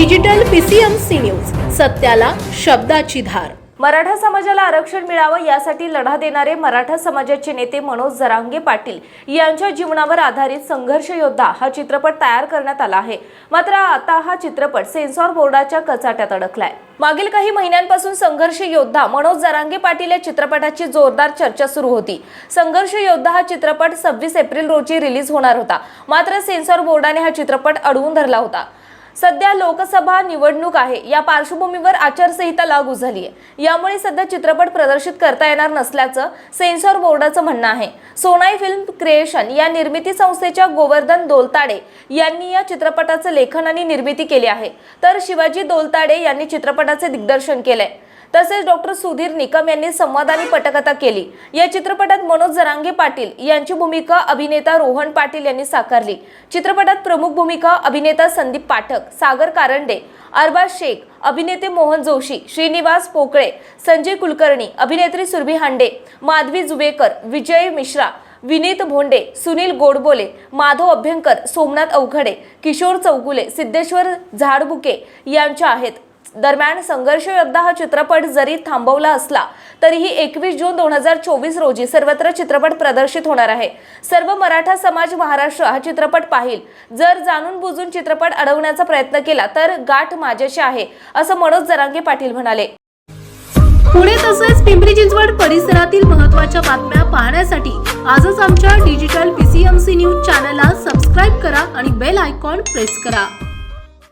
Digital PCMC news सत्याला शब्दाची धार. मराठा समाजाला आरक्षण मिळावं यासाठी लढा देणारे मराठा समाजाचे नेते मनोज जरांगे पाटील यांच्या जीवनावर आधारित संघर्ष योद्धा हा चित्रपट तयार करण्यात आला आहे. मात्र आता हा चित्रपट सेन्सॉर बोर्डाच्या कचाट्यात अडकलाय. मागील काही महिन्यांपासून संघर्ष योद्धा मनोज जरांगे पाटील या चित्रपटाची जोरदार चर्चा सुरू होती. संघर्ष योद्धा हा चित्रपट सव्वीस एप्रिल रोजी रिलीज होणार होता. मात्र सेन्सॉर बोर्डाने हा चित्रपट अडवून धरला होता. सध्या लोकसभा निवडणूक आहे. या पार्श्वभूमीवर आचारसंहिता लागू झाली आहे यामुळे सध्या चित्रपट प्रदर्शित करता येणार नसल्याचं सेन्सॉर बोर्डाचं म्हणणं आहे. सोनाई फिल्म क्रिएशन या निर्मिती संस्थेच्या गोवर्धन दोलताडे यांनी या चित्रपटाचं लेखन आणि निर्मिती केली आहे. तर शिवाजी दोलताडे यांनी चित्रपटाचे दिग्दर्शन केलंय. तसेच डॉक्टर सुधीर निकम यांनी संवाद आणि पटकथा केली. या चित्रपटात मनोज जरांगे पाटील यांची भूमिका अभिनेता रोहन पाटील यांनी साकारली. चित्रपटात प्रमुख भूमिका अभिनेता संदीप पाठक सागर कारंडे अरबाज शेख अभिनेते मोहन जोशी श्रीनिवास पोकळे संजय कुलकर्णी अभिनेत्री सुरभी हांडे माधवी जुबेकर विजय मिश्रा विनीत भोंडे सुनील गोडबोले माधव अभ्यंकर सोमनाथ अवघडे किशोर चौगुले सिद्धेश्वर झाडबुके यांच्या आहेत. दरम्यान संघर्ष योद्धा हा चित्रपट जरी थांबवला असला तरीही एकवीस जून दोन हजार चोवीस रोजी सर्वत्र चित्रपट प्रदर्शित होणार आहे. सर्व मराठा समाज महाराष्ट्र हा चित्रपट पाहिल. जर जाणून बुजून चित्रपट अडवण्याचा प्रयत्न केला तर गाठ माझ्याशी आहे असं मनोज जरांगे पाटील म्हणाले. पुणे तसेच पिंपरी चिंचवड परिसरातील महत्त्वाच्या बातम्या पाहण्यासाठी आजच आमच्या डिजिटल पीसीएमसी न्यूज चॅनलला सबस्क्राईब करा आणि बेल आयकॉन प्रेस करा.